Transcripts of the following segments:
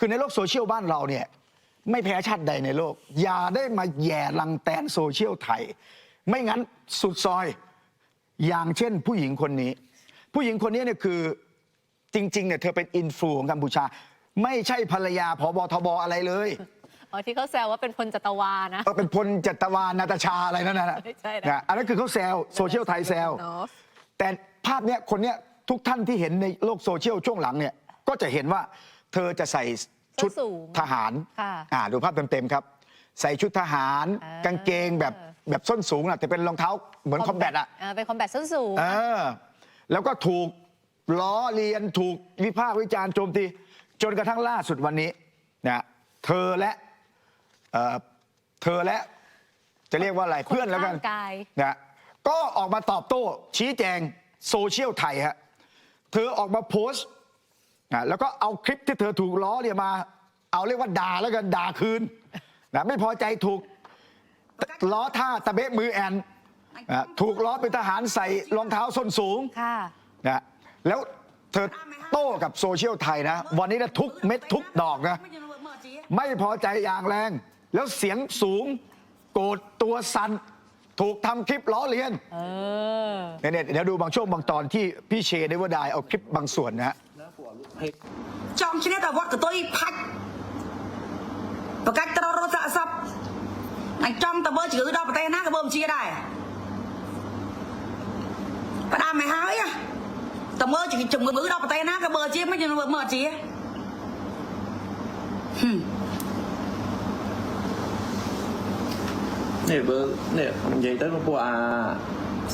คือในโลกโซเชียลบ้านเราเนี่ยไม่แพ้ชาติใดในโลก อย่าได้มาแย่ลังแตนโซเชียลไทย ไม่งั้นสุดซอยอย่างเช่นผู้หญิงคนนี้ ผู้หญิงคนนี้เนี่ยคือจริงๆเนี่ยเธอเป็นอินฟลูของกัมพูชา ไม่ใช่ภรรยาพบทบอะไรเลยอ๋อที่เขาแซวว่าเป็นพลจัตวานะเออเป็นพลจัตวานาตาชาอะไรนั่นนะไม่ใช่นะนะอันนั้นคือเขาแซวโซเชียลไทยแซวเนาะแต่ภาพเนี้ยคนเนี้ยทุกท่านที่เห็นในโลกโซเชียลช่วงหลังเนี่ยก็จะเห็นว่า เธอจะใส่ชุดส้นสูงทหารค่ะอ่าดูภาพเต็มๆครับ ใส่ชุดทหาร เออ กางเกงแบบแบบส้นสูงนะแต่เป็นรองเท้าเหมือนคอมแบทอะเเป็นคอมแบทส้นสูง เออแล้วก็ถูกล้อเลียนถูกวิพากษ์วิจารณ์โจมตีจนกระทั่งล่าสุดวันนี้นะเธอและเอ่อเธอและจะเรียกว่าอะไรเพื่อนแล้วกันข้างกาย นะก็ออกมาตอบโต้ชี้แจงโซเชียลไทยฮะเธอออกมาโพสต์ นะแล้วก็เอาคลิปที่เธอถูกล้อเนี่ยมา เอาเรียกว่าด่าแล้วกันด่าคืนนะไม่พอใจถูกล้อท่าตะเบะมือแอนนะถูกล้อเป็นทหารใส่รองเท้าส้นสูงค่ะนะแล้วเธอโต้กับโซเชียลไทยนะ วันนี้นะทุกเม็ดทุกดอกนะ ไม่พอใจอย่างแรง แล้วเสียงสูง โกรธตัวสันถูกทำคลิปล้อเลียนเออเนี่ยเนี่ยเดี๋ยวดูบางช่วงบางตอนที่พี่เชเดวดายเอาคลิปบางส่วนนะฮะ ចង់ឈ្នះតែវត្តកតុយផាច់ប្រកាច់ត្រូវរត់សាក់សពអញចង់ទៅមើលជ្រៅដល់ប្រទេសណាក៏មើលមិនជាដែរផ្ដាំមិនហើយហ៎ទៅមើលជំងឺដល់ប្រទេសណាក៏មើលជាមិនមើលមើលជាហឹម នេះបើនេះនិយាយទៅពួកអា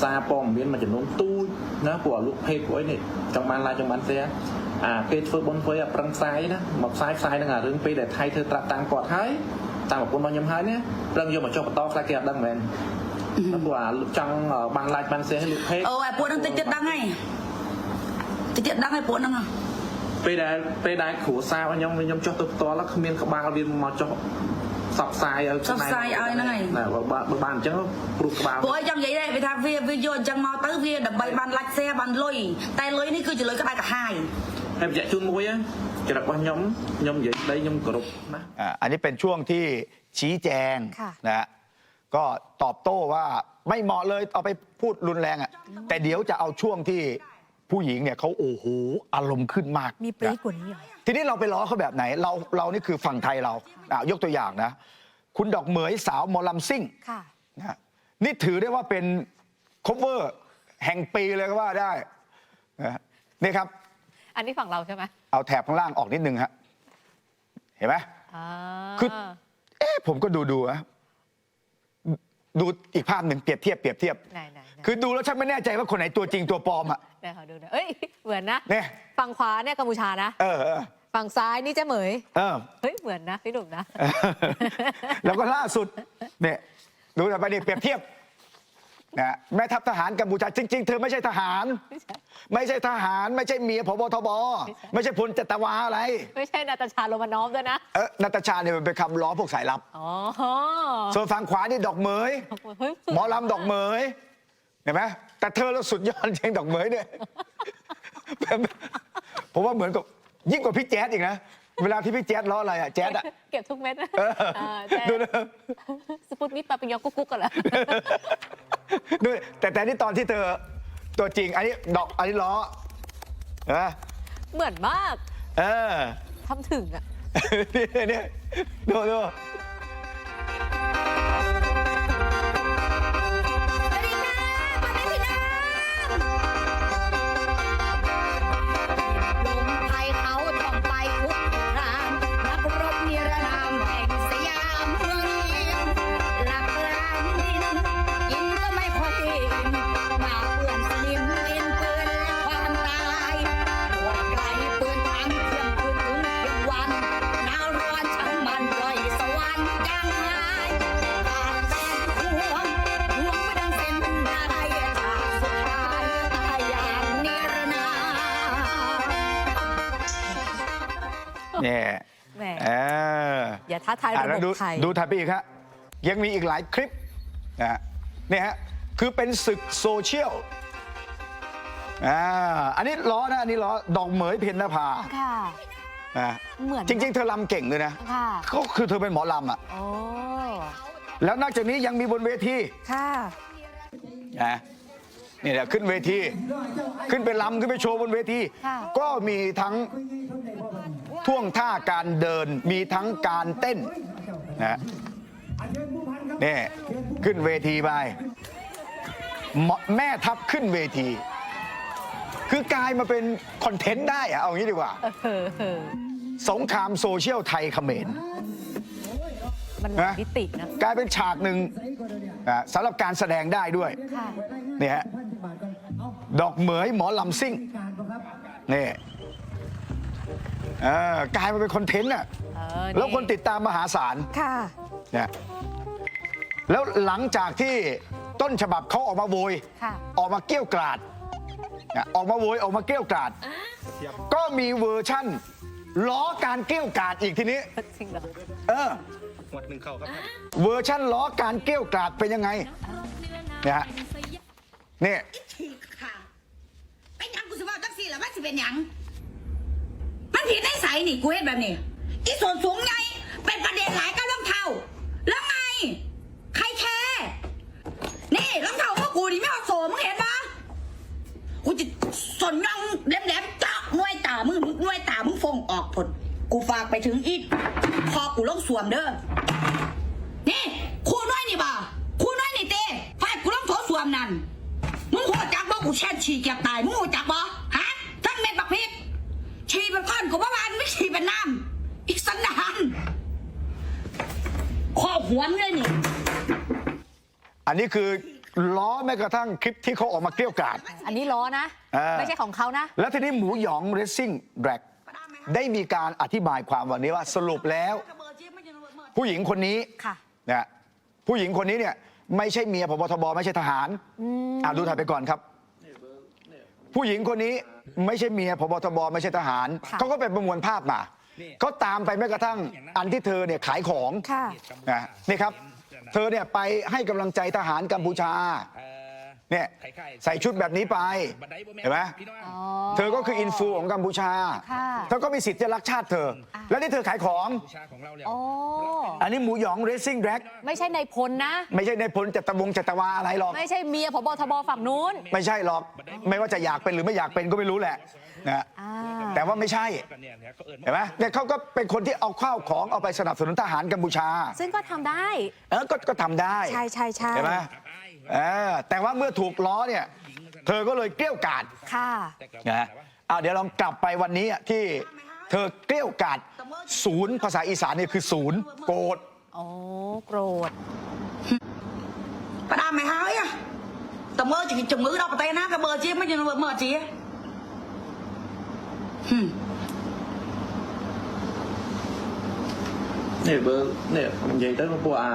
សារព័ត៌មានមួយចំនួនទូចណាពួកអាលក់ភេកពួកអីនេះចង់បានឡាយចង់បានផ្ទះ អាពេលធ្វើបុណ្យធ្វើអាប្រឹងផ្សាយណាមកផ្សាយផ្សាយនឹងអារឿងពេលដែលថៃធ្វើត្រាប់តាមគាត់ហើយតាមប្រពន្ធរបស់ខ្ញុំហើយនេះប្រឹងយកមកចុះបន្តខ្លាចគេអត់ដឹងមែនណាពួកអាចង់បានឡាយបានផ្ទះលក់ភេក អូឯពួកហ្នឹងតិចទៀតដឹងហើយតិចទៀតដឹងហើយពួកហ្នឹងហ៎ ពេលដែលពេលដែលគ្រួសាររបស់ខ្ញុំខ្ញុំចុះទៅផ្ទាល់គ្មានក្បាលវាមកចុះសបផ្សាយឲ្យ ផ្សព្វផ្សាយឲ្យហ្នឹងហើយ ណាបើបើបើបានអញ្ចឹងព្រោះក្បាល ពួកឯងចង់និយាយដែរវាថាវាវាយកអញ្ចឹងមកទៅវាដើម្បីបានឡាច់សេបានលុយតែលុយនេះគឺជាលុយក្បែរកាហាយ ให้ประชาชนมวยจะรับว่าย่อมย่อมใหญ่ได้ย่อมกรุบนะอันนี้เป็นช่วงที่ชี้แจงนะก็ตอบโต้ว่าไม่เหมาะเลยเอาไปพูดรุนแรงอะแต่เดี๋ยวจะเอาช่วงที่ผู้หญิงเนี่ยเขาโอ้โหอารมณ์ขึ้นมาก มีปรี๊ดกว่านี้เหรอทีนี้เราไปล้อเขาแบบไหน เราเรานี่คือฝั่งไทยเราอะยกตัวอย่างนะ คุณดอกเหมยสาวมอลัมซิ่งนะนี่ถือได้ว่าเป็นคเวอร์แห่งปีเลยก็ว่าได้นะนี่ครับ อันนี้ฝั่งเราใช่ไหมเอาแถบข้างล่างออกนิดนึงฮะเห็นไหม อ่าคือ เอ๊ะผมก็ดูดูนะดูอีกภาพหนึ่งเปรียบเทียบเปรียบเทียบ ไหนไหนไหนคือดูแล้วฉันไม่แน่ใจว่าคนไหนตัวจริงตัวปลอมอะเดี๋ยวขอดูหนะเอ้ย เหมือนนะ เนี่ยฝั่งขวาเนี่ยกัมพูชานะ เออเออฝั่งซ้ายนี่เจ๊เหมย เออ เฮ้ย เหมือนนะพี่หนุ่มนะ แล้วก็ล่าสุดเนี่ยดูแต่ไปดิเปรียบเทียบ นะแม่ทัพทหารกัมพูชาจริง ๆ เธอไม่ใช่ทหาร ไม่ใช่ไม่ใช่ทหาร ไม่ใช่เมียพบทบ ไม่ใช่พลจัตวาอะไร ไม่ใช่นาตาชาโรมานอฟด้วยนะ เออนาตาชาเนี่ยมันเป็นคำล้อพวกสายลับ อ๋อส่วนฝั่งขวานี่ดอกเหมยเฮ้ยหมอลำดอกเหมย เห็นไหมแต่เธอแล้วสุดยอดจริงดอกเหมยเนี่ยผมว่าเหมือนกับยิ่งกว่าพี่แจ๊ดอีกนะเวลาที่พี่แจ๊ดล้ออะไรอะแจ๊ดอะเก็บทุกเม็ดนะเอออ่าแจ๊ดูนะสปุตนิกปาปิยองกุ๊กกุ๊กกันเหรอ ดูแต่แต่นี่ตอนที่เธอตัวจริง อันนี้ดอกอันนี้ล้อเออเหมือนมากเออทำถึงอะนี่นี่ดูดู แหมเอออย่าท้าทายอะระแล้วบดูบไทย ดูถัดไปอีกฮะยังมีอีกหลายคลิปนะฮะเนี่ยฮะคือเป็นศึกโซเชียลอ่าอันนี้ล้อนะอันนี้ล้อดอกเหมยเพ็ญนภาค่ะนะเหมือนจริง ๆ เธอลำเก่งเลยนะค่ะ ก็คือเธอเป็นหมอลำอะโอ้ แล้วนอกจากนี้ยังมีบนเวที ค่ะ นะนี่แหละขึ้นเวที ขึ้นไปลำขึ้นไปโชว์บนเวที ค่ะ ก็มีทั้ง ท่วงท่าการเดินมีทั้งการเต้นนะนี่ขึ้นเวทีไปหมอแม่ทัพขึ้นเวที คือกลายมาเป็นคอนเทนต์ได้อะเอางี้ดีกว่าเออเออสงครามโซเชียลไทยเขมรมันหลายมิตินะกลายเป็นฉากหนึ่งอะสำหรับการแสดงได้ด้วยค่ะนี่ฮะดอกเหมยหมอลำซิ่งนี่ เออกลายมาเป็นคอนเทนต์อะเออแล้วคนติดตามมหาศาลค่ะ เนี่ยแล้วหลังจากที่ต้นฉบับเขาออกมาโวย ค่ะ ออกมาเกรี้ยวกราดเนี่ยออกมาโวยออกมาเกรี้ยวกราด ก็มีเวอร์ชั่น ล้อการเกรี้ยวกราดอีกทีนี้ จริงเหรอเออเวอร์ชั่นล้อการเกรี้ยวกราดเป็นยังไง เนี่ยฮะ นี่ฉีกค่ะ เป็นหยังกูสิว่าจังสี่แล้วมันสิเป็นหยัง มันผิดได้ใสนี่กูเห็นแบบนี้อีส่วนสูงไง เป็นประเด็นหลายก็รองเท้าแล้วไง ใครแคร์นี่รองเท้าพวกกูนี่ไม่เอาโสมมึงเห็นปะกูจะสนย่องแหลมๆเจาะหน่วยตามึงหน่วยตามึงฟงออกผลกูฝากไปถึงอีกพอกูลงสวมเด้อนี่ครูน้อยนี่บ่าครูน้อยนี่เต้ฝากกูลงโถสวมนั่นมึงหัวจักบ่กูแช่ฉี่เกียกตายมึงหัวจักบ่ฮะทั้งเม็ดบักพริก ฉี่เป็นก้อนกูประมาณไม่ฉี่เป็นน้ำอีกสันดานขอบหัวมึงเลยนี่ อันนี้คือล้อแม้กระทั่งคลิปที่เขาออกมาเกลี้ยวกราดอันนี้ล้อนะ เออ ไม่ใช่ของเขานะ แล้วทีนี้หมูหยองเรซซิ่งแบล็กได้มีการอธิบายความวันนี้ว่าสรุปแล้ว ผู้หญิงคนนี้ค่ะ นะผู้หญิงคนนี้เนี่ยไม่ใช่เมียพบทบไม่ใช่ทหารอ่าดูถ่ายไปก่อนครับ ผู้หญิงคนนี้ไม่ใช่เมียพบทบไม่ใช่ทหารค่ะเขาก็ไปประมวลภาพมาเขาตามไปแม้กระทั่งอันที่เธอเนี่ยขายของค่ะนะนี่ครับ เธอเนี่ยไปให้กำลังใจทหารกัมพูชา เนี่ยใส่ชุดแบบนี้ไปเห็นไหมอ๋อเธอก็คืออินฟูของกัมพูชาค่ะเธอก็มีสิทธิ์จะรักชาติเธอ แล้วนี่เธอขายของโอ้อันนี้หมูหยองเรซซิ่งแร็กไม่ใช่ในพลนะ ไม่ใช่ในพลจัตวงศ์จัตวาอะไรหรอก ไม่ใช่เมียพบทบฝั่งนู้น ไม่ใช่หรอก ไม่ว่าจะอยากเป็นหรือไม่อยากเป็นก็ไม่รู้แหละนะอ่าแต่ว่าไม่ใช่เห็นไหมเนี่ยเขาก็เป็นคนที่เอาข้าวของเอาไปสนับสนุนทหารกัมพูชา ซึ่งก็ทำได้ เออก็ก็ทำได้ ใช่ใช่ใช่เห็นไหมเอ่แต่ว่าเมื่อถูกล้อเนี่ย เธอก็เลยเกลี้ยกล่อดค่ะ นะอ่าเดี๋ยวลองกลับไปวันนี้อะที่เธอเกลี้ยกล่อดศูนย์ภาษาอีสานเนี่ยคือศูนย์โกรธ โอ้โกรธ bà đam mày hái à tầm ơi chỉ chồng ngữ đâu bà tay nát cái bờ chia mấy chừng bờ chia Hừm. เนี่ยเบอร์เนี่ยยังได้ตั้งว่า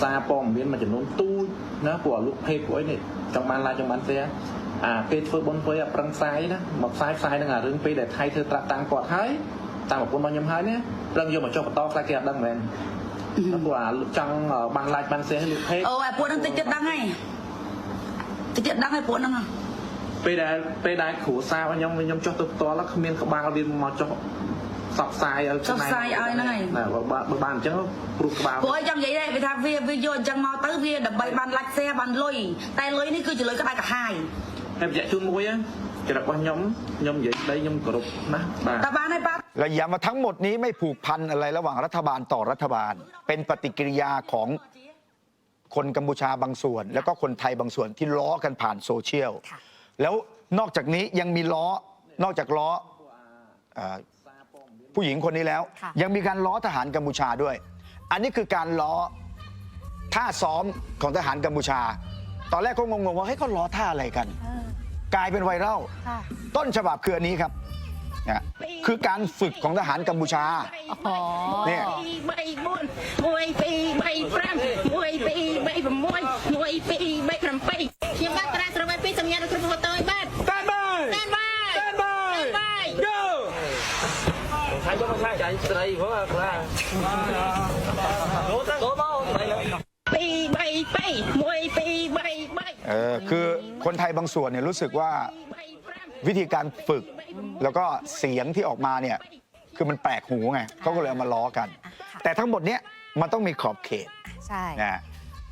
សារព័ត៌មានមួយចំនួនទូចណាពួកអាលោកភេកពួកអីនេះចង់បានឡាយចង់បានទេអាពេលធ្វើបុណ្យធ្វើឲ្យប្រឹងផ្សាយណាមកផ្សាយផ្សាយនឹងអារឿងពេលដែលថៃធ្វើត្រាប់តាំងគាត់ហើយតាមប្រពន្ធរបស់ខ្ញុំហើយណាប្រឹងយកមកចុះបន្តខ្លាចគេអត់ដឹងមែនណាពួកអាលោកចង់បានឡាយបានទេលោកភេក ờ ai buồn đang tích chất đăng hay tích chất đăng hay buồn đăng à ពេលដែលពេលដែលគ្រូសារបស់ខ្ញុំខ្ញុំចុះទៅផ្ទាល់គ្មានក្បាលវាមកចុះ សបផ្សាយឲ្យ សបផ្សាយឲ្យហ្នឹងហើយ ណាបើបើបើបានអញ្ចឹងព្រោះក្បាល ពួកឯងចង់និយាយដែរវាថាវាវាយកអញ្ចឹងមកទៅវាដើម្បីបានឡាច់xeបានលុយតែលុយនេះគឺជាលុយក្បែរកាហាយ ហើយបច្ចៈជូនមួយណាចរិតរបស់ខ្ញុំខ្ញុំនិយាយដីខ្ញុំគោរពណាស់បាទ តើបានហើយប៉ា และย้ำว่าทั้งหมดนี้ไม่ผูกพันอะไรระหว่างรัฐบาลต่อรัฐบาล เป็นปฏิกิริยาของคนกัมพูชาบางส่วน แล้วก็คนไทยบางส่วนที่ล้อกันผ่านโซเชียล ค่ะ แล้วนอกจากนี้ยังมีล้อนอกจากล้อเอ่อ ผู้หญิงคนนี้แล้ว ค่ะ ยังมีการล้อทหารกัมพูชาด้วย อันนี้คือการล้อท่าซ้อมของทหารกัมพูชา ตอนแรกก็งงๆว่าเฮ้ยเขาล้อท่าอะไรกัน เออก ลายเป็นไวรัล ค่ะ ต้นฉบับคืออันนี้ครับนะคือการฝึกของทหารกัมพูชา อ๋อ เนี่ย បី4មួយពីរបី5មួយពីរបី6មួយពីរបី7ខ្ញុំបាទតារាស្របីពីសម្ញ្ញាណគ្រប់ម៉ូតូឲ្យបាទ หักลาโตเมไปไลยปีใไปมวยปีใบใเออคือคนไทยบางส่วนเนี่ยรู้สึกว่าวิธีการฝึกแล้วก็เสียงที่ออกมาเนี่ยคือมันแปลกหูไงเขาก็เลยเอามาล้อกัน แต่ทั้งหมดเนี้ยมันต้องมีขอบเขตใช่นะ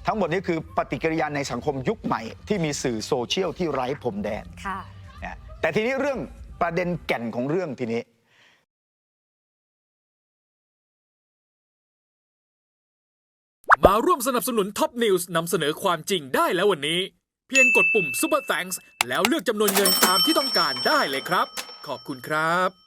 ทั้งหมดนี้คือปฏิกิริยาในสังคมยุคใหม่ที่มีสื่อโซเชียลที่ไร้พรมแดนค่ะแต่ทีนี้เรื่องประเด็นแก่นของเรื่องทีนี้ มาร่วมสนับสนุนท็อปนิวส์นำเสนอความจริงได้แล้ววันนี้ เพียงกดปุ่ม Super Thanks แล้วเลือกจำนวนเงินตามที่ต้องการได้เลยครับ ขอบคุณครับ